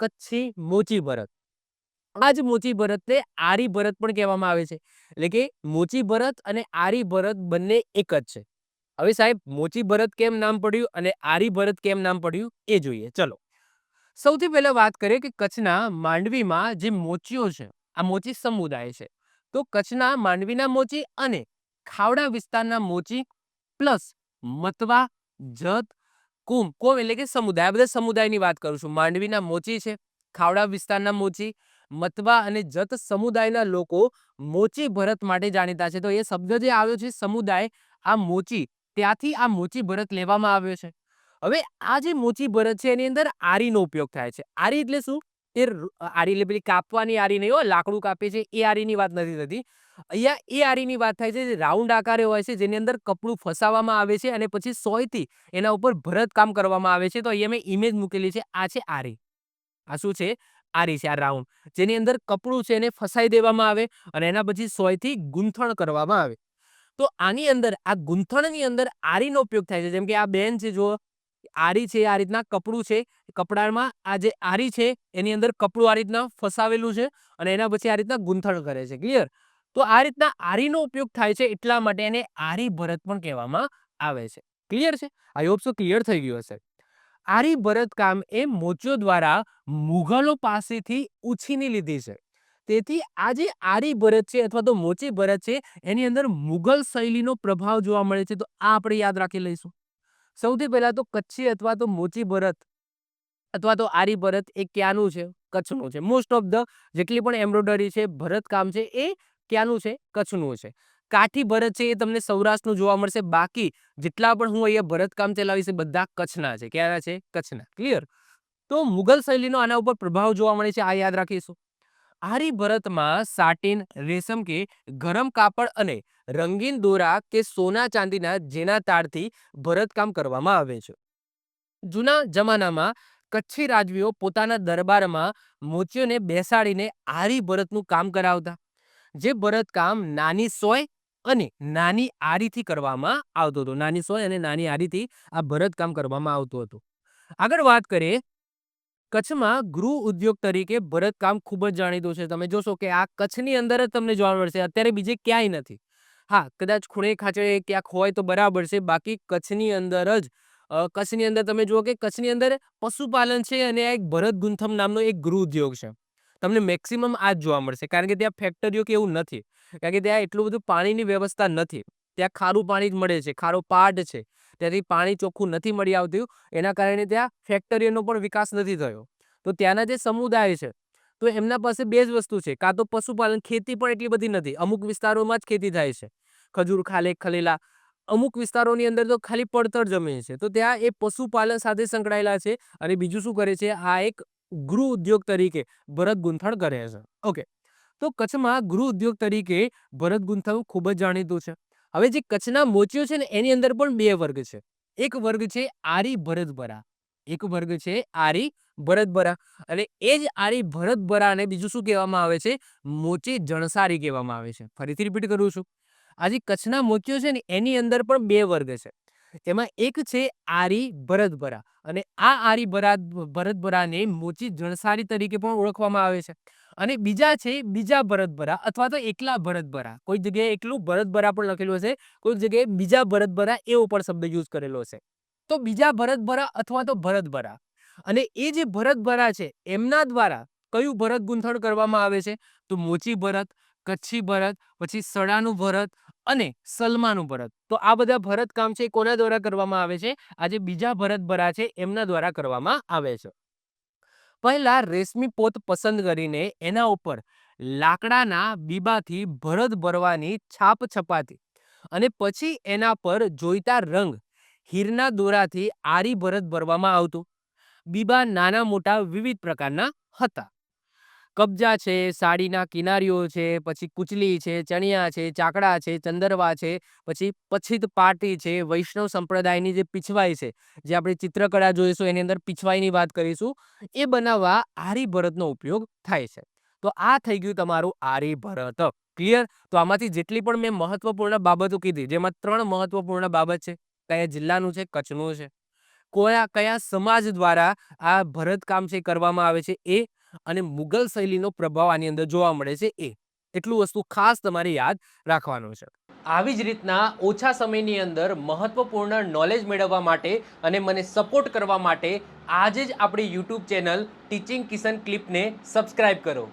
કચ્છી મોચી ભરત. આ જ મોચી ભરતને આરી ભરત પણ કહેવામાં આવે છે. એટલે કે મોચી ભરત અને આરી ભરત બંને એક જ છે. હવે સાહેબ, મોચી ભરત કેમ નામ પડ્યું અને આરી ભરત કેમ નામ પડ્યું એ જોઈએ. ચલો. સૌથી પહેલા વાત કરીએ કે કચ્છના માંડવીમાં જે મોચીઓ છે, આ મોચી સમુદાય છે. તો કચ્છના માંડવીના મોચી અને ખાવડા વિસ્તારના મોચી પ્લસ મતવા જત કુમ કોમ એટલે કે સમુદાય બધા સમુદાયની વાત કરું છું. માંડવીના મોચી છે, ખાવડા વિસ્તારના મોચી મતવા અને જત સમુદાયના લોકો મોચી ભરત માટે જાણીતા છે. તો એ શબ્દ જે આવ્યો છે, સમુદાય, આ મોચી, ત્યાંથી આ મોચી ભરત લેવામાં આવ્યો છે. હવે આ જે મોચી ભરત છે, એની અંદર આરીનો ઉપયોગ થાય છે. આરી એટલે શું? એ આરી એટલે પેલી કાપવાની આરી નહીં હોય લાકડું કાપે છે, એ આરીની વાત નથી થતી. અહીંયા એ આરીની વાત થાય છે જે રાઉન્ડ આકારે હોય છે, જેની અંદર કપડું ફસાવવામાં આવે છે અને પછી સોયથી એના ઉપર ભરતકામ કરવામાં આવે છે. તો અહીંયા મેં ઇમેજ મૂકેલી છે, આ છે આરી. આ શું છે? આરી છે, આ રાઉન્ડ. જેની અંદર કપડું છે એને ફસાઈ દેવામાં આવે અને એના પછી સોયથી ગૂંથણ કરવામાં આવે. તો આની અંદર, આ ગૂંથણની અંદર આરીનો ઉપયોગ થાય છે. જેમ કે આ બેન છે જો આરી છે, આ રીતના કપડું છે. કપડામાં આ જે આરી છે, એની અંદર કપડું આ રીતના ફસાવેલું છે અને એના પછી આ રીતના ગૂંથણ કરે છે. ક્લિયર તો આ રીતના આરીનો ઉપયોગ થાય છે એટલા માટે એને આરી ભરત પણ કહેવામાં આવે છે. ક્લિયર છે? આઈ હોપ સો ક્લિયર થઈ ગયું હશે. આરી ભરત કામ એ મોચો દ્વારા મુઘલો પાસેથી ઉછીની લીધી છે. તેથી આ જે આરી ભરત છે અથવા તો મોચી ભરત છે, એની અંદર મુઘલ શૈલીનો પ્રભાવ જોવા મળે છે. તો આ આપણે યાદ રાખી લઈશું. સૌથી પહેલાં તો કચ્છી અથવા તો મોચી ભરત અથવા તો આરી ભરત એ ક્યાંનું છે? કચ્છનું છે. મોસ્ટ ઓફ ધ જેટલી પણ એમ્બ્રોઇડરી છે ભરતકામ છે, એ ક્યાંનું છે? કચ્છનું છે. કાઠી ભરત છે એ તમને સૌરાષ્ટ્રનું જોવા મળશે. બાકી જેટલા પણ હું અહીંયા ભરતકામ ચલાવીશ એ બધા કચ્છના છે. ક્યાંના છે? કચ્છના. ક્લિયર તો મુઘલ શૈલીનો આના ઉપર પ્રભાવ જોવા મળે છે. આ યાદ રાખીશું. આરી ભરતમાં સાટીન, રેશમ કે ગરમ કાપડ અને રંગીન દોરા કે સોના ચાંદીના જેના તારથી ભરતકામ કરવામાં આવે છે. જૂના જમાનામાં કચ્છી રાજવીઓ પોતાના દરબારમાં મોચીઓને બેસાડીને આરી ભરતનું કામ કરાવતા, જે ભરતકામ નાની સોય અને નાની આરીથી કરવામાં આવતું હતું. નાની સોય અને નાની આરીથી આ ભરતકામ કરવામાં આવતું હતું. આગળ વાત કરીએ કચ્છમાં ગૃહ ઉદ્યોગ તરીકે ભરતકામ ખૂબ જ જાણીતું છે. તમે જોશો કે આ કચ્છની અંદર જ તમને જોવા મળશે. અત્યારે બીજે ક્યાંય નથી. હા, કદાચ ખૂણે ખાંચે ક્યાંક હોય તો બરાબર છે. બાકી કચ્છની અંદર જ કચ્છની અંદર તમે જુઓ કે કચ્છની અંદર પશુપાલન છે અને આ એક ભરત ગુંથમ નામનો એક ગૃહ ઉદ્યોગ છે. તમને મેક્સિમમ આ જ જોવા મળશે. કારણ કે ત્યાં ફેક્ટરીઓ કે એવું નથી. કારણ કે ત્યાં એટલું બધું પાણીની વ્યવસ્થા નથી. ત્યાં ખારું પાણી જ મળે છે. ખારો પાટ છે. ત્યાંથી પાણી ચોખ્ખું નથી મળી આવતું, એના કારણે ત્યાં ફેક્ટરીઓનો પણ વિકાસ નથી થયો. તો ત્યાંના જે સમુદાય છે, તો એમના પાસે બે જ વસ્તુ છે. કાં તો પશુપાલન, ખેતી પણ એટલી બધી નથી. અમુક વિસ્તારોમાં જ ખેતી થાય છે. ખજૂર, ખાલે, ખલેલા, અમુક વિસ્તારોની અંદર તો ખાલી પડતર જમીન છે. તો ત્યાં એ પશુપાલન સાથે સંકળાયેલા છે અને બીજું શું કરે છે? આ એક ગૃહ ઉદ્યોગ તરીકે ભરત ગૂંથણ કરે છે. ઓકે. તો કચ્છમાં ગૃહ ઉદ્યોગ તરીકે ભરત ગૂંથણ ખૂબ જ જાણીતું છે. હવે જે કચ્છના મોચીઓ છે ને, એની અંદર પણ બે વર્ગ છે. એક વર્ગ છે આરી ભરતભરા એક વર્ગ છે આરી ભરતભરા અને એ જ આરી ભરતભરાને બીજું શું કહેવામાં આવે છે? મોચી જણસારી કહેવામાં આવે છે. ફરીથી રિપીટ કરું છું. આ જે કચ્છના મોચીઓ છે ને, એની અંદર પણ બે વર્ગ છે. એમાં એક છે આરી ભરતભરા અને આ આરી ભરા ભરતભરાને મોચી જણસારી તરીકે પણ ઓળખવામાં આવે છે. અને બીજા છે બીજા ભરતભરા અથવા તો એકલા ભરતભરા કોઈ જગ્યાએ એકલું ભરતભરા પણ લખેલું હશે, કોઈ જગ્યાએ બીજા ભરતભરા એવો પણ શબ્દ યુઝ કરેલો છે તો બીજા ભરતભરા અથવા તો ભરતભરા અને એ જે ભરતભરા છે, એમના દ્વારા કયું ભરત ગૂંથણ કરવામાં આવે છે? તો મોચી ભરત, કચ્છી ભરત, પછી સડાનું ભરત અને સલમાનું ભરત. તો આ બધા ભરત કામ છે કોના દ્વારા કરવામાં આવે છે? આ જે બીજા ભરતભરા છે, એમના દ્વારા કરવામાં આવે છે. પહેલા રેશમી પોત પસંદ કરીને એના ઉપર લાકડાના બીબાથી ભરત ભરવાની છાપ છપાતી અને પછી એના પર જોઈતા રંગ હીરના દોરાથી આરી ભરત ભરવામાં આવતું. બીબા નાના મોટા વિવિધ પ્રકારના હતા. કબજા છે, સાડીના કિનારીઓ છે, પછી કુચલી છે, ચણિયા છે, ચાકડા છે, ચંદરવા છે, પછી પછીત પાટી છે, વૈષ્ણવ સંપ્રદાયની જે પીછવાઈ છે, જે આપણે ચિત્રકળા જોઈશું, એની અંદર પીછવાઈની વાત કરીશું, એ બનાવવા આરીભરતનો ઉપયોગ થાય છે. તો આ થઈ ગયું તમારું આરીભરત ક્લિયર તો આમાંથી જેટલી પણ મેં મહત્વપૂર્ણ બાબતો કીધી, જેમાં ત્રણ મહત્વપૂર્ણ બાબત છે, કયા જિલ્લાનું છે, કચ્છનું છે, કોયા, કયા સમાજ દ્વારા આ ભરતકામ છે, કરવામાં આવે છે, એ અને મુગલ શૈલીનો પ્રભાવ આની અંદર જોવા મળે છે એ. એટલું વસ્તુ ખાસ તમારે યાદ રાખવાનું છે. આવી જ રીતના ઓછા સમયની અંદર મહત્વપૂર્ણ નોલેજ મેળવવા માટે અને મને સપોર્ટ કરવા માટે આજે જ આપણી યુટ્યુબ ચેનલ ટીચિંગ કિશન ક્લિપને સબસ્ક્રાઈબ કરો.